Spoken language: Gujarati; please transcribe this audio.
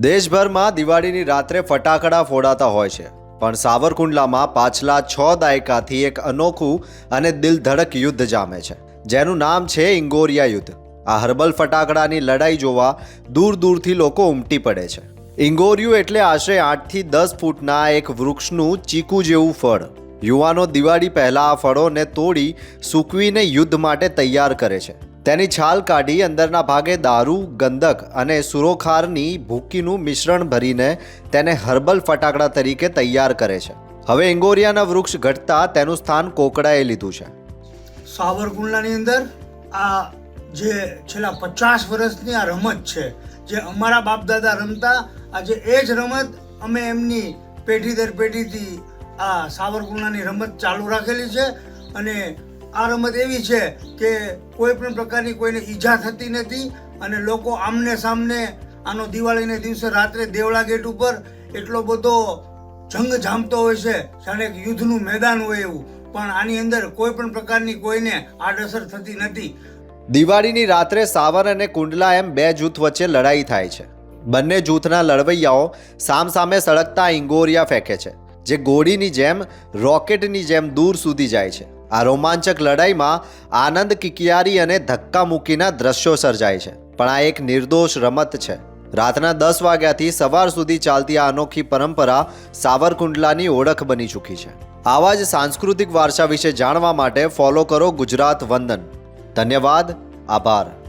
દેશભરમાં દિવાળીની રાત્રે ફટાકડા ફોડાતા હોય છે. પણ સાવરકુંડલામાં પાછલા છ દાયકાથી એક અનોખું અને દિલધડક યુદ્ધ જામે છે. જેનું નામ છે ઇંગોરિયા યુદ્ધ. આ હર્બલ ફટાકડાની લડાઈ જોવા દૂર દૂરથી લોકો ઉમટી પડે છે. ઇંગોરિયું એટલે આશરે આઠથી દસ ફૂટના એક વૃક્ષનું ચીકુ જેવું ફળ. યુવાનો દિવાળી પહેલાં આ ફળોને તોડી સૂકવીને યુદ્ધ માટે તૈયાર કરે છે. તેની છાલ કાઢી અંદરના ભાગે દારૂ ગંધક અને સુરોખારની ભૂકીનું મિશ્રણ ભરીને તેને હર્બલ ફટાકડા તરીકે તૈયાર કરે છે. હવે ઇંગોરિયાના વૃક્ષ ઘટતા તેનું સ્થાન કોકડાએ લીધું છે. સાવરકુંડલાની અંદર આ જે છેલ્લા પચાસ વર્ષની આ રમત છે, જે અમારા બાપ દાદા રમતા, આજે એ જ રમત અમે એમની પેઢી દર પેઢીથી આ સાવરકુંડલાની રમત ચાલુ રાખેલી છે અને આ રમત એવી છે કે કોઈ પણ પ્રકારની કોઈને ઈજા થતી નથી અને લોકો આમને સામને આનો દિવાળીને દિવસે રાત્રે દેવળા ગેટ ઉપર એટલો બધો જંગ જામતો હોય છે, જાણે એક યુદ્ધનું મેદાન હોય એવું. પણ આની અંદર કોઈ પણ પ્રકારની કોઈને આડઅસર થતી નથી. દિવાળીની રાત્રે સાવર અને કુંડલા એમ બે જૂથ વચ્ચે લડાઈ થાય છે. બંને જૂથના લડવૈયાઓ સામસામે સળગતા ઇંગોરિયા ફેંકે છે, જે ગોળીની જેમ, રોકેટની જેમ દૂર સુધી જાય છે. આ રોમાંચક લડાઈમાં આનંદ કિકિયારી અને ધક્કા મૂકીના દ્રશ્યો સર્જાય છે. પણ આ એક નિર્દોષ રમત છે. રાતના દસ વાગ્યાથી સવાર સુધી ચાલતી આ અનોખી પરંપરા સાવરકુંડલાની ઓળખ બની ચૂકી છે. આવા જ સાંસ્કૃતિક વારસા વિશે જાણવા માટે ફોલો કરો ગુજરાત વંદન. ધન્યવાદ. આભાર.